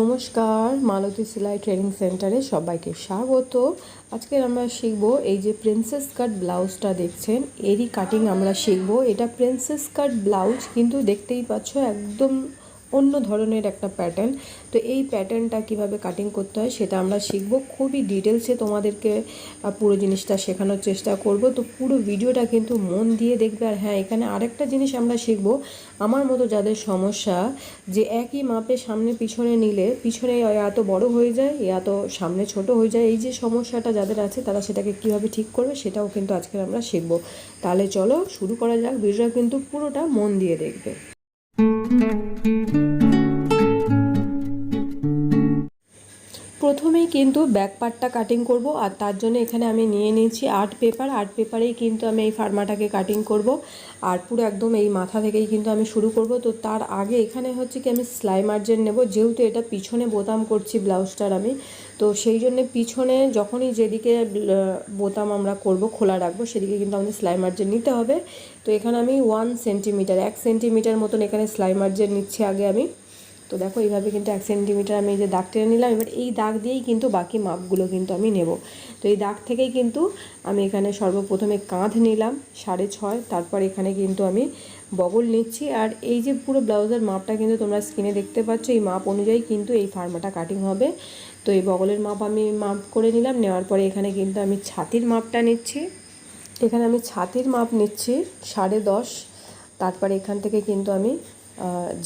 নমস্কার, মালতী সেলাই ট্রেনিং সেন্টারে সবাইকে স্বাগত। আজকে আমরা শিখব এই যে প্রিন্সেস কাট ব্লাউজটা দেখছেন, এরই কাটিং আমরা শিখব। এটা প্রিন্সেস কাট ব্লাউজ কিন্তু দেখতেই পাচ্ছ একদম অন্য ধরনের একটা প্যাটার্ন তো এই প্যাটার্নটা কীভাবে কাটিং করতে হয় সেটা আমরা শিখব। খুবই ডিটেলসে তোমাদেরকে পুরো জিনিসটা শেখানোর চেষ্টা করব। তো পুরো ভিডিওটা কিন্তু মন দিয়ে দেখবে। আর হ্যাঁ এখানে আরেকটা জিনিস আমরা শিখব। আমার মতো যাদের সমস্যা যে একই মাপে সামনে পিছনে নিলে, পিছনে এত বড় হয়ে যায় এত সামনে ছোট হয়ে যায়, এই যে সমস্যাটা যাদের আছে তারা সেটাকে কীভাবে ঠিক করবে সেটাও কিন্তু আজকে আমরা শিখব। তাহলে চলো শুরু করা যাক। ভিডিওটা কিন্তু পুরোটা মন দিয়ে দেখবে। প্রথমেই কিন্তু ব্যাক পার্টটা কাটিং করব, আর তার জন্য এখানে আমি নিয়ে নিয়েছি আর্ট পেপার আর্ট পেপারেই কিন্তু আমি এই ফার্মাটাকে কাটিং করব, আর পুরো একদম এই মাথা থেকেই কিন্তু আমি শুরু করব। তো তার আগে এখানে হচ্ছে কি আমি সেলাই মার্জিন নেব, যেহেতু এটা পিছনে বোতাম করছি ব্লাউজটার আমি। তো সেই জন্য পিছনে যখনই যেদিকে বোতাম আমরা করব, খোলা রাখব, সেদিকে কিন্তু আমাদের সেলাই মার্জিন নিতে হবে। তো এখানে আমি ওয়ান সেন্টিমিটার এক সেন্টিমিটার মতন এখানে সেলাই মার্জিন নিচ্ছি আগে আমি। তো দেখো, এইভাবে কিন্তু এক সেন্টিমিটার আমি এই যে দাগ টেনে নিলাম, এবার এই দাগ দিয়েই কিন্তু বাকি মাপগুলো কিন্তু আমি নেব। তো এই দাগ থেকেই কিন্তু আমি এখানে সর্বপ্রথমে কাঁধ নিলাম, সাড়ে ছয়, তারপর এখানে কিন্তু আমি বগল নিচ্ছি। আর এই যে পুরো ব্লাউজের মাপটা কিন্তু তোমরা স্ক্রিনে দেখতে পাচ্ছ, এই মাপ অনুযায়ী কিন্তু এই ফার্মাটা কাটিং হবে। তো এই বগলের মাপ আমি মাপ করে নিলাম, নেওয়ার পরে এখানে কিন্তু আমি ছাতির মাপটা নিচ্ছি। এখানে আমি ছাতির মাপ নিচ্ছি, সাড়ে দশ, তারপরে এখান থেকে কিন্তু আমি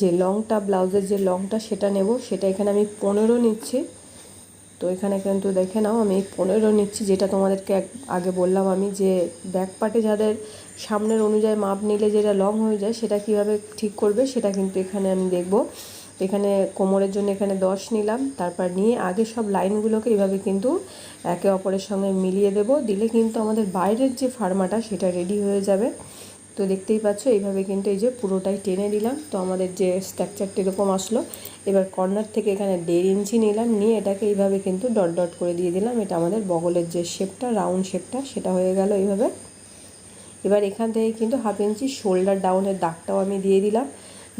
যে লংটা, ব্লাউজের যে লংটা সেটা নেব, সেটা এখানে আমি পনেরো নিচ্ছি। তো এখানে কিন্তু দেখে নাও, আমি পনেরো নিচ্ছি, যেটা তোমাদেরকে আগে বললাম আমি যে ব্যাক পার্টে যাদের সামনের অনুযায়ী মাপ নিলে যেটা লং হয়ে যায়, সেটা কীভাবে ঠিক করবে, সেটা কিন্তু এখানে আমি দেখব। এখানে কোমরের জন্য এখানে দশ নিলাম, তারপর নিয়ে আগে সব লাইনগুলোকে এইভাবে কিন্তু একে অপরের সঙ্গে মিলিয়ে দেব। দিলে কিন্তু আমাদের বাইরের যে ফার্মাটা, সেটা রেডি হয়ে যাবে। তো দেখতেই পাচ্ছ, এইভাবে কিন্তু এই যে পুরোটাই টেনে দিলাম তো আমাদের যে স্ট্রাকচারটা এরকম আসলো, এবার কর্নার থেকে এখানে দেড় ইঞ্চি নিলাম, নিয়ে এটাকে এইভাবে কিন্তু ডট ডট করে দিয়ে দিলাম। এটা আমাদের বগলের যে শেপটা, রাউন্ড শেপটা, সেটা হয়ে গেল এইভাবে। এবার এখান থেকে কিন্তু হাফ ইঞ্চি শোল্ডার ডাউনের দাগটাও আমি দিয়ে দিলাম।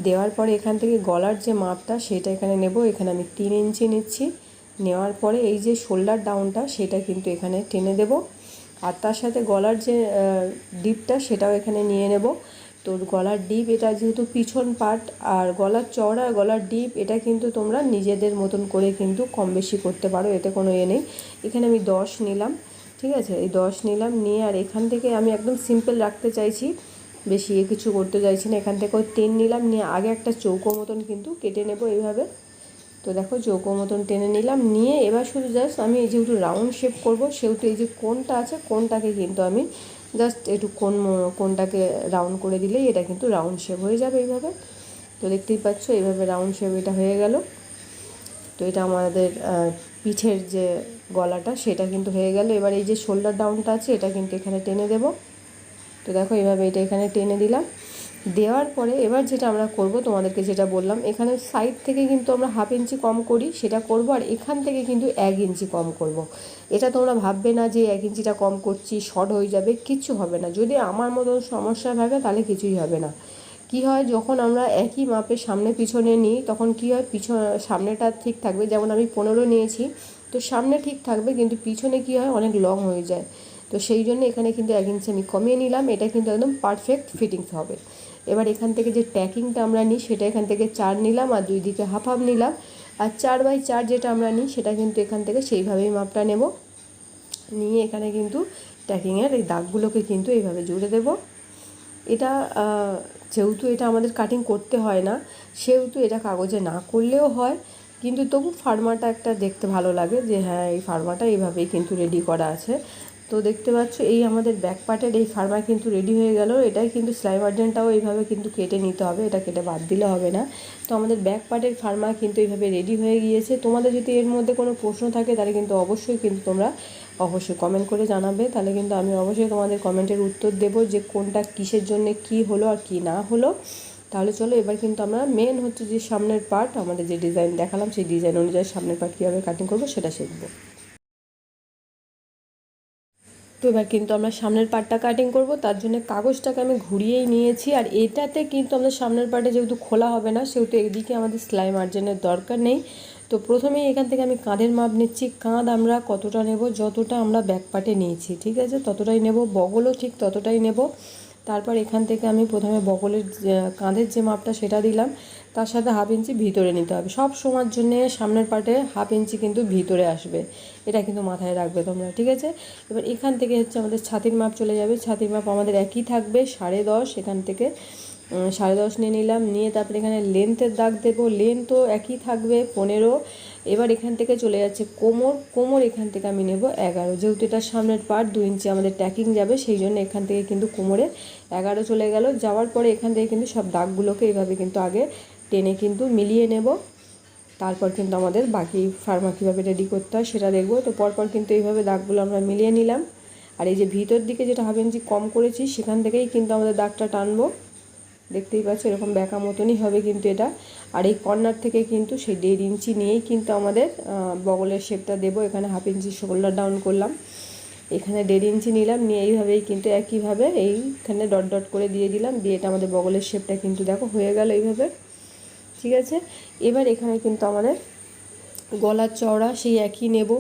দেওয়ার পরে এখান থেকে গলার যে মাপটা, সেটা এখানে নেব। এখানে আমি তিন ইঞ্চি নিচ্ছি। নেওয়ার পরে এই যে শোল্ডার ডাউনটা, সেটা কিন্তু এখানে টেনে দেব। আর তার সাথে গলার যে ডিপটা সেটাও এখানে নিয়ে নেব। তো গলার ডিপ এটা যেহেতু পিছন পার্ট আর গলার চওড়া, গলার ডিপ এটা কিন্তু তোমরা নিজেদের মতন করে কিন্তু কম বেশি করতে পারো, এতে কোনো এ নেই। এখানে আমি দশ নিলাম, ঠিক আছে? এই দশ নিলাম, নিয়ে আর এখান থেকে আমি একদম সিম্পল রাখতে চাইছি, বেশি এ কিছু করতে চাইছি না। এখান থেকে ওই তিন নিলাম, নিয়ে আগে একটা চৌকো মতন কিন্তু কেটে নেব এইভাবে। তো দেখো চৌকো মতন টেনে নিলাম, নিয়ে এবার শুধু জাস্ট আমি এই যেহেতু রাউন্ড শেপ করব, সেহেতু এই যে কোনটা আছে কোনটাকে কিন্তু আমি জাস্ট একটু কোন কোনটাকে রাউন্ড করে দিলেই এটা কিন্তু রাউন্ড শেপ হয়ে যাবে এইভাবে। তো দেখতেই পাচ্ছ এইভাবে রাউন্ড শেপ এটা হয়ে গেল। তো এটা আমাদের পিঠের যে গলাটা সেটা কিন্তু হয়ে গেল। এবার এই যে শোল্ডার ডাউনটা আছে, এটা কিন্তু এখানে টেনে দেব। তো দেখো এইভাবে এটা এখানে টেনে দিলাম। দেওয়ার পরে এবার যেটা আমরা করব, তোমাদেরকে যেটা বললাম, এখানে সাইড থেকে কিন্তু আমরা হাফ ইঞ্চি কম করি, সেটা করব আর এখান থেকে কিন্তু এক ইঞ্চি কম করব। এটা তোমরা ভাববে না যে এক ইঞ্চিটা কম করছি শর্ট হয়ে যাবে, কিচ্ছু হবে না। যদি আমার মতন সমস্যা থাকে, তাহলে কিছুই হবে না। কি হয়, যখন আমরা একই মাপে সামনে পিছনে নিই, তখন কি হয় পিছন সামনেটা ঠিক থাকবে। যেমন আমি পনেরো নিয়েছি, তো সামনে ঠিক থাকবে, কিন্তু পিছনে কি হয়, অনেক লং হয়ে যায়। তো সেই জন্য এখানে কিন্তু এক ইঞ্চি আমি কমিয়ে নিলাম। এটা কিন্তু একদম পারফেক্ট ফিটিংস হবে। এবার এখান থেকে যে ট্যাকিংটা আমরা নিই, সেটা এখান থেকে চার নিলাম আর দুই দিকে হাফ হাফ নিলাম। আর চার বাই চার যেটা আমরা নিই, সেটা কিন্তু এখান থেকে সেইভাবেই মাপটা নেব। নিয়ে এখানে কিন্তু ট্যাকিংয়ের এই দাগগুলোকে কিন্তু এইভাবে জুড়ে দেবো। এটা যেহেতু এটা আমাদের কাটিং করতে হয় না, সেহেতু এটা কাগজে না করলেও হয়। কিন্তু তবু ফার্মাটা একটা দেখতে ভালো লাগে যে হ্যাঁ এই ফার্মাটা এইভাবেই কিন্তু রেডি করা আছে। তো দেখতে পাচ্ছ, এই আমাদের ব্যাক পার্টের এই ফার্মা কিন্তু রেডি হয়ে গেল। এটাই কিন্তু স্লাই মার্জিনটাও এইভাবে কিন্তু কেটে নিতে হবে, এটা কেটে বাদ দিলে হবে না। তো আমাদের ব্যাক পার্টের ফার্মা কিন্তু এইভাবে রেডি হয়ে গিয়েছে। তোমাদের যদি এর মধ্যে কোনো প্রশ্ন থাকে, তাহলে কিন্তু অবশ্যই কিন্তু তোমরা অবশ্যই কমেন্ট করে জানাবে। তাহলে কিন্তু আমি অবশ্যই তোমাদের কমেন্টের উত্তর দেবো যে কোনটা কিসের জন্য কি হলো আর কি না হলো। তাহলে চলো, এবার কিন্তু আমরা মেন হচ্ছে যে সামনের পার্ট আমাদের যে ডিজাইন দেখালাম, সেই ডিজাইন অনুযায়ী সামনের পার্ট কীভাবে কাটিং করব, সেটা শিখব। তো এবার কিন্তু আমরা সামনের পার্টটা কাটিং করব। তার জন্য কাগজটাকে আমি ঘুরিয়েই নিয়েছি। আর এটাতে কিন্তু আমাদের সামনের পার্টে যেহেতু খোলা হবে না, সেহেতু এদিকে আমাদের সেলাই মার্জিনের দরকার নেই। তো প্রথমেই এখান থেকে আমি কাঁধের মাপ নিচ্ছি। কাঁধ আমরা কতটা নেব, যতটা আমরা ব্যাক নিয়েছি, ঠিক আছে? ততটাই নেব, বগলও ঠিক ততটাই নেব। তারপর এখান থেকে আমি প্রথমে বগলের যে- কাঁধের যে মাপটা সেটা দিলাম, তার সাথে হাফ ইঞ্চি ভিতরে নিতে হবে। সব সময়ের জন্য সামনের পার্টে হাফ ইঞ্চি কিন্তু ভিতরে আসবে। এটা কিন্তু মাথায় রাখবে তোমরা, ঠিক আছে? এবার এখান থেকে হচ্ছে আমাদের ছাতির মাপ চলে যাবে। ছাতির মাপ আমাদের একই থাকবে, সাড়ে দশ। এখান থেকে সাড়ে দশ নিয়ে নিলাম। নিয়ে তারপরে এখানে লেন্থের দাগ দেবো। লেন্থও একই থাকবে, পনেরো। এবার এখান থেকে চলে যাচ্ছে কোমর। কোমর এখান থেকে আমি নেব এগারো। যেহেতু এটা সামনের পার্ট দু ইঞ্চি আমাদের ট্যাকিং যাবে, সেই জন্য এখান থেকে কিন্তু কোমরে এগারো চলে গেল। যাওয়ার পরে এখান থেকে কিন্তু সব দাগগুলোকে এইভাবে কিন্তু আগে টেনে কিন্তু মিলিয়ে নেব। তারপর কিন্তু আমাদের বাকি ফার্মা কীভাবে রেডি করতে হয় সেটা দেখব। তো পরপর কিন্তু এইভাবে দাগগুলো আমরা মিলিয়ে নিলাম। আর এই যে ভিতর দিকে যেটা হাফ ইঞ্চি কম করেছি, সেখান থেকেই কিন্তু আমাদের দাগটা টানবো। দেখতেই পাচ্ছ, এরকম ব্যাকা মতনই হবে কিন্তু এটা। আর এই কর্নার থেকে কিন্তু সেই দেড় ইঞ্চি নিয়েই কিন্তু আমাদের বগলের শেপটা দেবো। এখানে হাফ ইঞ্চি শোল্ডার ডাউন করলাম। এখানে দেড় ইঞ্চি নিলাম, নিয়ে এইভাবেই কিন্তু একইভাবে এইখানে ডট ডট করে দিয়ে দিলাম। দিয়ে এটা আমাদের বগলের শেপটা কিন্তু দেখো হয়ে গেল এইভাবে। ঠিক আছে? এবার এখানে কিন্তু আমাদের গলার চওড়া সেই একই নেব।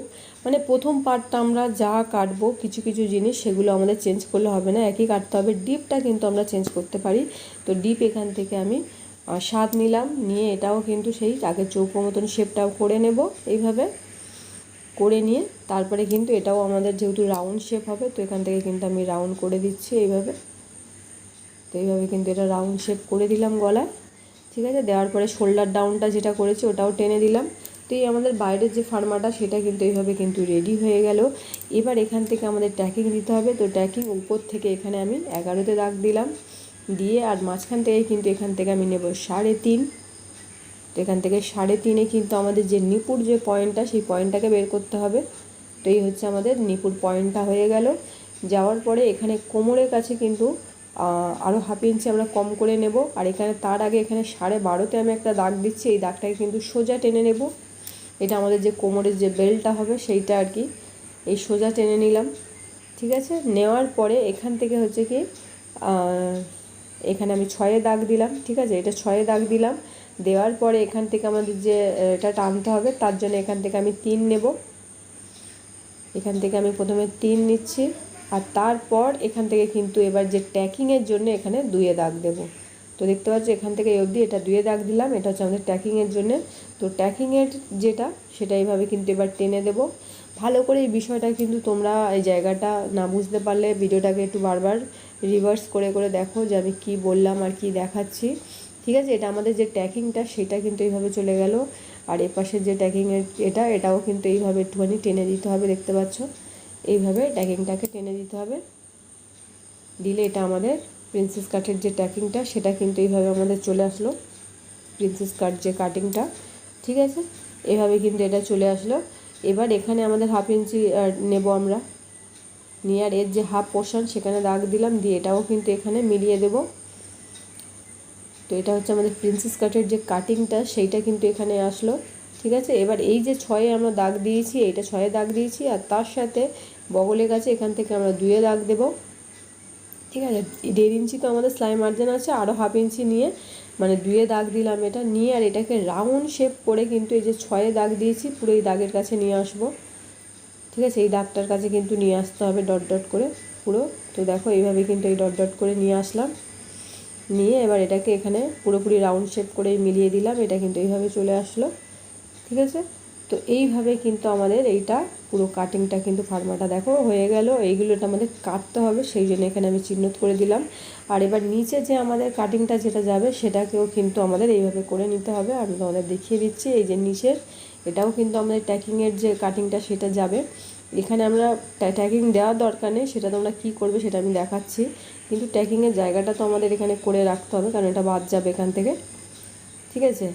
মানে প্রথম পার্টটা আমরা যা কাটবো, কিছু কিছু জিনিস, সেগুলো আমাদের চেঞ্জ করলে হবে না। একই কাটতে হবে। ডিপটা কিন্তু আমরা চেঞ্জ করতে পারি। তো ডিপ এখান থেকে আমি স্বাদ নিলাম। নিয়ে এটাও কিন্তু সেই আগে চৌকো মতন শেপটাও করে নেব এইভাবে। করে নিয়ে তারপরে কিন্তু এটাও আমাদের যেহেতু রাউন্ড শেপ হবে, তো এখান থেকে কিন্তু আমি রাউন্ড করে দিচ্ছি এইভাবে। তো এইভাবে কিন্তু এটা রাউন্ড শেপ করে দিলাম গলায়। ঠিক আছে? দেওয়ার পরে শোল্ডার ডাউনটা যেটা করেছি, ওটাও টেনে দিলাম। তো এই আমাদের বাইরের যে ফার্মাটা, সেটা কিন্তু এইভাবে কিন্তু রেডি হয়ে গেল। এবার এখান থেকে আমাদের ট্যাকিং দিতে হবে। তো ট্যাকিং উপর থেকে এখানে আমি এগারোতে দাগ দিলাম। দিয়ে আর মাঝখান থেকে কিন্তু এখান থেকে আমি নেব সাড়ে তিন। তো এখান থেকে সাড়ে তিনে কিন্তু আমাদের যে নিপুর যে পয়েন্টটা, সেই পয়েন্টটাকে বের করতে হবে। তো এই হচ্ছে আমাদের নিপুর পয়েন্টটা হয়ে গেল। যাওয়ার পরে এখানে কোমরের কাছে কিন্তু আরও হাফ ইঞ্চি আমরা কম করে নেব। আর এখানে তার আগে এখানে সাড়ে বারোতে আমি একটা দাগ দিচ্ছি। এই দাগটাকে কিন্তু সোজা টেনে নেব। এটা আমাদের যে কোমরের যে বেল্টটা হবে সেইটা আর কি। এই সোজা টেনে নিলাম, ঠিক আছে? নেওয়ার পরে এখান থেকে হচ্ছে কি এখানে আমি ছয়ে দাগ দিলাম, ঠিক আছে? এটা ছয়ে দাগ দিলাম, দেওয়ার পরে এখান থেকে আমাদের যে, এটা টানতে হবে, তার জন্য এখান থেকে আমি তিন নেব। এখান থেকে আমি প্রথমে তিন নিচ্ছি, আর তারপর এখান থেকে কিন্তু এবার যে ট্যাকিংয়ের জন্য এখানে দুয়ে দাগ দেব। তো দেখতে পাচ্ছ এখান থেকে এই অবধি এটা দুয়ে দাগ দিলাম, এটা হচ্ছে আমাদের ট্যাকিংয়ের জন্য। তো ট্যাকিংয়ের যেটা, সেটা এইভাবে কিন্তু এবার টেনে দেব। ভালো করে এই বিষয়টা কিন্তু তোমরা এই জায়গাটা না বুঝতে পারলে ভিডিওটাকে একটু বারবার রিভার্স করে করে দেখো যে আমি কি বললাম আর কি দেখাচ্ছি। ঠিক আছে, এটা আমাদের যে ট্যাকিংটা সেটা কিন্তু এইভাবে চলে গেল। আর এপাশের যে ট্যাকিংয়ের এটা, এটাও কিন্তু এইভাবে একটুখানি টেনে দিতে হবে, দেখতে পাচ্ছ। এইভাবে ট্যাকিংটাকে টেনে দিতে হবে। দিলে এটা আমাদের প্রিন্সেস কাটের যে ট্যাকিংটা সেটা কিন্তু এইভাবে আমাদের চলে আসলো। প্রিন্সেস কাট যে কাটিংটা ঠিক আছে? এভাবে কিন্তু এটা চলে আসলো। এবার এখানে আমাদের হাফ ইঞ্চি নেব আমরা। নিয়ে আর এর যে হাফ পোর্শন সেখানে দাগ দিলাম, দিয়ে এটাও কিন্তু এখানে মিলিয়ে দেবো। তো এটা হচ্ছে আমাদের প্রিন্সেস কাটের যে কাটিংটা সেইটা কিন্তু এখানে আসলো, ঠিক আছে? এবার এই যে ছয়ে আমরা দাগ দিয়েছি, এইটা ছয়ে দাগ দিয়েছি, আর তার সাথে বগলের কাছে এখান থেকে আমরা দুয়ে দাগ দেব। ঠিক আছে? দেড় ইঞ্চি তো আমাদের সেলাই মার্জিন আছে আরও হাফ ইঞ্চি নিয়ে মানে দুয়ে দাগ দিলাম এটা নিয়ে, আর এটাকে রাউন্ড শেপ করে কিন্তু এই যে ছয়ে দাগ দিয়েছি, পুরো এই দাগের কাছে নিয়ে আসব। ঠিক আছে? এই দাগটার কাছে কিন্তু নিয়ে আসতে হবে ডট ডট করে পুরো। তো দেখো, এইভাবে কিন্তু এই ডট ডট করে নিয়ে আসলাম। নিয়ে এবার এটাকে এখানে পুরোপুরি রাউন্ড শেপ করে মিলিয়ে দিলাম, এটা কিন্তু এইভাবে চলে আসলো। ঠিক আছে? তো এইভাবে কিন্তু আমাদের এইটা পুরো কাটিংটা কিন্তু ফার্মাটা দেখো হয়ে গেল। এইগুলোটা আমাদের কাটতে হবে, সেই জন্য এখানে আমি চিহ্নিত করে দিলাম। আর এবার নিচে যে আমাদের কাটিংটা যেটা যাবে সেটাকেও কিন্তু আমাদের এইভাবে করে নিতে হবে। আমি তোমাদের দেখিয়ে দিচ্ছি, এই যে নিচের, এটাও কিন্তু আমাদের ট্যাকিংয়ের যে কাটিংটা সেটা যাবে। এখানে আমরা ট্যাকিং দেওয়ার দরকার নেই, সেটা তোমরা কী করবে সেটা আমি দেখাচ্ছি। কিন্তু ট্যাকিংয়ের জায়গাটা তো আমাদের এখানে করে রাখতে হবে, কারণ এটা বাদ যাবে এখান থেকে। ঠিক আছে?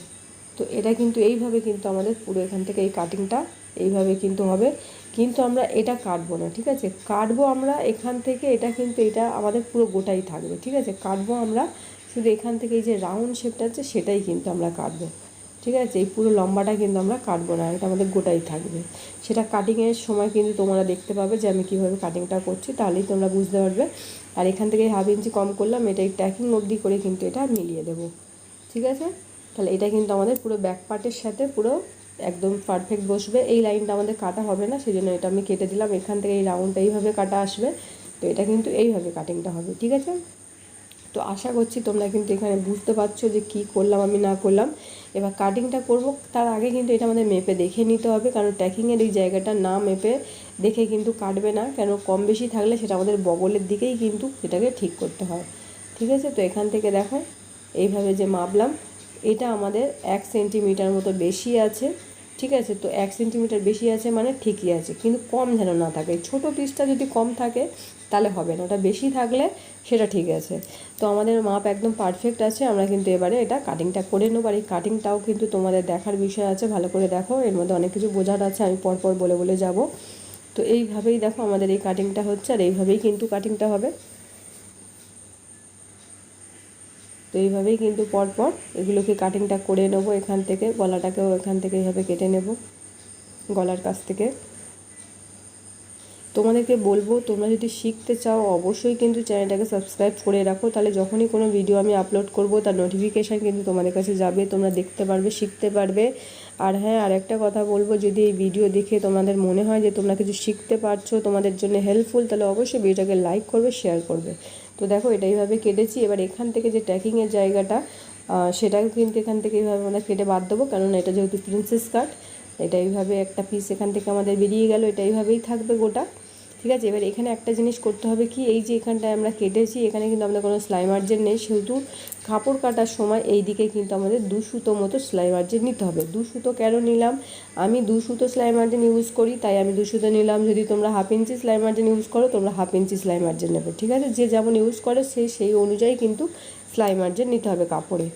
তো এটা কিন্তু এইভাবে কিন্তু আমাদের পুরো এখান থেকে এই কাটিংটা এইভাবে কিন্তু হবে। কিন্তু আমরা এটা কাটবো না, ঠিক আছে? কাটবো আমরা এখান থেকে, এটা কিন্তু এটা আমাদের পুরো গোটাই থাকবে, ঠিক আছে? কাটবো আমরা, শুধু এখান থেকে এই যে রাউন্ড শেপটা আছে, সেটাই কিন্তু আমরা কাটবো, ঠিক আছে? এই পুরো লম্বাটা কিন্তু আমরা কাটবো না, এটা আমাদের গোটাই থাকবে। সেটা কাটিংয়ের সময় কিন্তু তোমরা দেখতে পাবে যে আমি কীভাবে কাটিংটা করছি, তাহলেই তোমরা বুঝতে পারবে। আর এখান থেকে হাফ ইঞ্চি কম করলাম, এটা এই ট্যাকিং অবধি করে কিন্তু এটা মিলিয়ে দেবো, ঠিক আছে? তাহলে এটা কিন্তু আমাদের পুরো ব্যাক পার্টের সাথে পুরো একদম পারফেক্ট বসবে। এই লাইনটা আমাদের কাটা হবে না, সেই জন্য এটা আমি কেটে দিলাম। এখান থেকে এই রাউন্ডটা এইভাবে কাটা আসবে। তো এটা কিন্তু এইভাবে কাটিংটা হবে, ঠিক আছে? তো আশা করছি তোমরা কিন্তু এখানে বুঝতে পারছ যে কি করলাম আমি, না করলাম। এবার কাটিংটা করব, তার আগে কিন্তু এটা আমাদের মেপে দেখে নিতে হবে, কারণ ট্যাকিংয়ের এই জায়গাটা না মেপে দেখে কিন্তু কাটবে না। কেন? কম বেশি থাকলে সেটা আমাদের বগলের দিকেই কিন্তু সেটাকে ঠিক করতে হয়, ঠিক আছে? তো এখান থেকে দেখো, এইভাবে যে মাপলাম এটা আমাদের এক সেন্টিমিটার মতো বেশি আছে, ঠিক আছে? তো এক সেন্টিমিটার বেশি আছে মানে ঠিকই আছে, কিন্তু কম যেন না থাকে। ছোট পিসটা যদি কম থাকে, তাহলে হবে না। ওটা বেশি থাকলে সেটা ঠিক আছে। তো আমাদের মাপ একদম পারফেক্ট আছে, আমরা কিন্তু এবারে এটা কাটিংটা করে নেব। আর এই কাটিংটাও কিন্তু তোমাদের দেখার বিষয় আছে, ভালো করে দেখো। এর মধ্যে অনেক কিছু বোঝার আছে, আমি পরপর বলে বলে যাব। তো এইভাবেই দেখো আমাদের এই কাটিংটা হচ্ছে, আর এইভাবেই কিন্তু কাটিংটা হবে। তো এইভাবেই কিন্তু পরপর এগুলোকে কাটিংটা করে নেব এখান থেকে, গলাটাকেও এখান থেকে এইভাবে কেটে নেব, গলার কাছ থেকে। তোমাদেরকে বলব, তোমরা যদি শিখতে চাও, অবশ্যই কিন্তু চ্যানেলটাকে সাবস্ক্রাইব করে রাখো। তাহলে যখনই কোনো ভিডিও আমি আপলোড করব, তার নোটিফিকেশান কিন্তু তোমাদের কাছে যাবে, তোমরা দেখতে পারবে, শিখতে পারবে। আর হ্যাঁ আর একটা কথা বলব, যদি এই ভিডিও দেখে তোমাদের মনে হয় যে তোমরা কিছু শিখতে পারছ, তোমাদের জন্য হেল্পফুল তাহলে অবশ্যই ভিডিওটাকে লাইক করবে শেয়ার করবে। তো দেখো, এটা এইভাবে কেটেছি। এবার এখান থেকে যে ট্যাকিংয়ের জায়গাটা সেটাও কিন্তু এখান থেকে এইভাবে আমরা কেটে বাদ দেবো। কারণ এটা যেহেতু প্রিন্সেস কাট এটা এইভাবে একটা পিস এখান থেকে আমাদের বেরিয়ে গেল। এটা এইভাবেই থাকবে গোটা। ঠিক আছে? এবার এখানে একটা জিনিস করতে হবে কি? এই যে এখানটায় আমরা কেটেছি, এখানে কিন্তু আমাদের কোনো সেলাই মার্জিন নেই। সেহেতু কাপড় কাটার সময় এই দিকে কিন্তু আমাদের দু সুতো মতো সেলাই মার্জিন নিতে হবে। দু সুতো কেন নিলাম? আমি দু সুতো সেলাই মার্জিন ইউজ করি, তাই আমি দু সুতো নিলাম। যদি তোমরা হাফ ইঞ্চি সেলাই মার্জিন ইউজ করো, তোমরা হাফ ইঞ্চি সেলাই মার্জিন নেবে। ঠিক আছে? যে যেমন ইউজ করে, সে সেই অনুযায়ী কিন্তু সেলাই মার্জিন নিতে হবে কাপড়ে।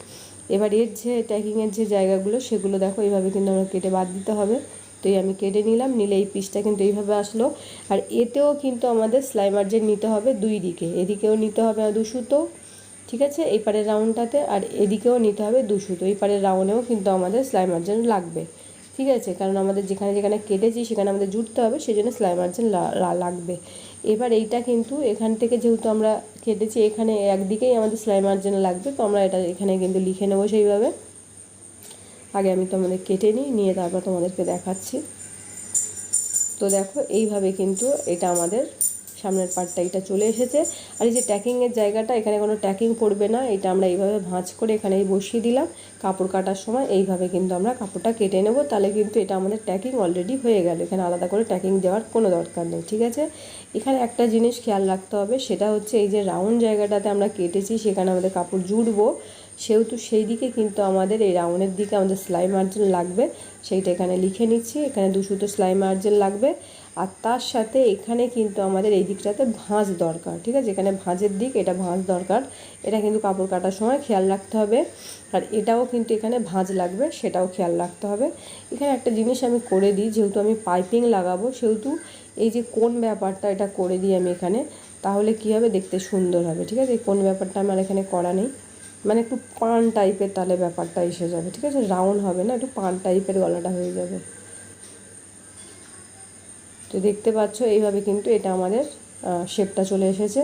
এবার এর যে ট্যাকিংয়ের যে জায়গাগুলো, সেগুলো দেখো। এইভাবে কিন্তু আমরা কেটে বাদ দিতে হবে। তো আমি কেটে নিলাম, নিলে এই পিসটা কিন্তু এইভাবে আসলো। আর এতেও কিন্তু আমাদের সেলাই মার্জিন নিতে হবে দুই দিকে। এদিকেও নিতে হবে দু সুতো, ঠিক আছে? এই পারের রাউন্ডটাতে আর এদিকেও নিতে হবে দু সুতো। এই পারের রাউন্ডেও কিন্তু আমাদের সেলাই মার্জিন লাগবে, ঠিক আছে? কারণ আমাদের যেখানে যেখানে কেটেছি সেখানে আমাদের জুটতে হবে সেই জন্য সেলাই মার্জিন লাগবে। এবার এইটা কিন্তু এখান থেকে যেহেতু আমরা কেটেছি, এখানে একদিকেই আমাদের সেলাই মার্জিন লাগবে, তো আমরা এটা এখানে কিন্তু লিখে নেব সেইভাবে। আগে আমি তোমাদের কেটে নিই, নিয়ে তারপর তোমাদেরকে দেখাচ্ছি। তো দেখো, এইভাবে কিন্তু এটা আমাদের সামনের পার্টটা এটা চলে এসেছে। আর এই যে ট্যাকিংয়ের জায়গাটা, এখানে কোনো ট্যাকিং পড়বে না। এটা আমরা এইভাবে ভাঁজ করে এখানে বসিয়ে দিলাম। কাপড় কাটার সময় এইভাবে কিন্তু আমরা কাপড়টা কেটে নেব। তাহলে কিন্তু এটা আমাদের ট্যাকিং অলরেডি হয়ে গেল। এখানে আলাদা করে ট্যাকিং দেওয়ার কোনো দরকার নেই, ঠিক আছে? এখানে একটা জিনিস খেয়াল রাখতে হবে, সেটা হচ্ছে এই যে রাউন্ড জায়গাটাতে আমরা কেটেছি, সেখানে আমাদের কাপড় জুড়বো। সেহেতু সেই দিকে কিন্তু আমাদের এই রাউন্ডের দিকে আমাদের সেলাই মার্জিন লাগবে। সেইটা এখানে লিখে নিচ্ছি। এখানে দুশুতো সেলাই মার্জিন লাগবে। আর তার সাথে এখানে কিন্তু আমাদের এই দিকটাতে ভাঁজ দরকার, ঠিক আছে? এখানে ভাঁজের দিক, এটা ভাঁজ দরকার। এটা কিন্তু কাপড় কাটার সময় খেয়াল রাখতে হবে। আর এটাও কিন্তু এখানে ভাঁজ লাগবে, সেটাও খেয়াল রাখতে হবে। এখানে একটা জিনিস আমি করে দিই, যেহেতু আমি পাইপিং লাগাবো, সেহেতু এই যে কোন ব্যাপারটা এটা করে দিই আমি এখানে, তাহলে কী হবে? দেখতে সুন্দর হবে, ঠিক আছে? কোন ব্যাপারটা আমার এখানে করা নেই। মানে একটু পান টাইপের তাহলে ব্যাপারটা এসে যাবে, ঠিক আছে? রাউন্ড হবে না, একটু পান টাইপের গলাটা হয়ে যাবে। তো দেখতে পাচ্ছ, এইভাবে কিন্তু এটা আমাদের শেপটা চলে এসেছে।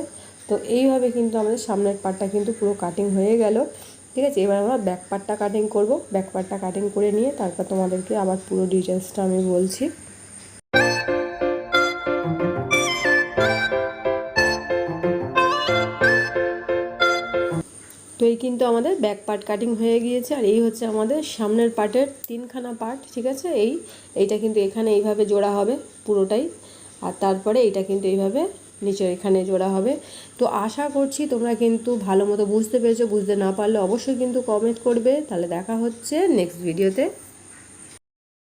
তো এইভাবে কিন্তু আমাদের সামনের পার্টটা কিন্তু পুরো কাটিং হয়ে গেল। ঠিক আছে, এবার আমরা ব্যাক পার্টটা কাটিং করব। ব্যাক পার্টটা কাটিং করে নিয়ে তারপর তোমাদেরকে আবার পুরো ডিটেলসটা আমি বলছি। এই কিন্তু আমাদের ব্যাক পার্ট কাটিং হয়ে গিয়েছে আর এই হচ্ছে আমাদের সামনের পার্টের তিনখানা পার্ট ঠিক আছে? এই, এইটা কিন্তু এখানে এইভাবে জোড়া হবে পুরোটাই আর তারপরে এটা কিন্তু এইভাবে নিচে এখানে জোড়া হবে। তো আশা করছি তোমরা কিন্তু ভালো মতো বুঝতে পেরেছ, বুঝতে না পারলে অবশ্যই কিন্তু কমেন্ট করবে। তাহলে দেখা হচ্ছে নেক্সট ভিডিওতে